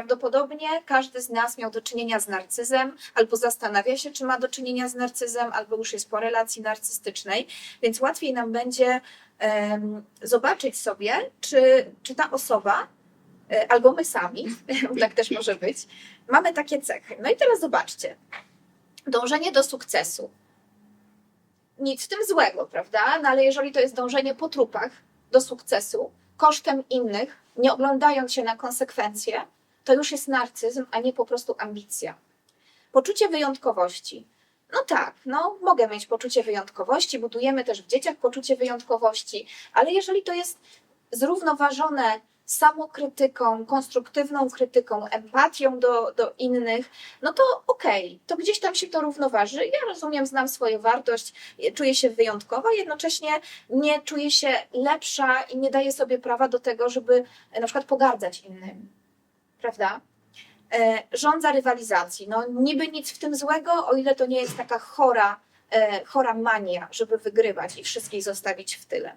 Prawdopodobnie każdy z nas miał do czynienia z narcyzem, albo zastanawia się, czy ma do czynienia z narcyzem, albo już jest po relacji narcystycznej, więc łatwiej nam będzie em, zobaczyć sobie, czy, czy ta osoba, e, albo my sami, tak też może być, mamy takie cechy. No i teraz zobaczcie. Dążenie do sukcesu. Nic w tym złego, prawda? No ale jeżeli to jest dążenie po trupach do sukcesu, kosztem innych, nie oglądając się na konsekwencje, to już jest narcyzm, a nie po prostu ambicja. Poczucie wyjątkowości. No tak, no mogę mieć poczucie wyjątkowości, budujemy też w dzieciach poczucie wyjątkowości, ale jeżeli to jest zrównoważone samokrytyką, konstruktywną krytyką, empatią do, do innych, no to okej, to gdzieś tam się to równoważy. Ja rozumiem, znam swoją wartość, czuję się wyjątkowa, jednocześnie nie czuję się lepsza i nie daję sobie prawa do tego, żeby na przykład pogardzać innymi. Prawda? E, rządza rywalizacji. No niby nic w tym złego, o ile to nie jest taka chora, e, chora mania, żeby wygrywać i wszystkich zostawić w tyle.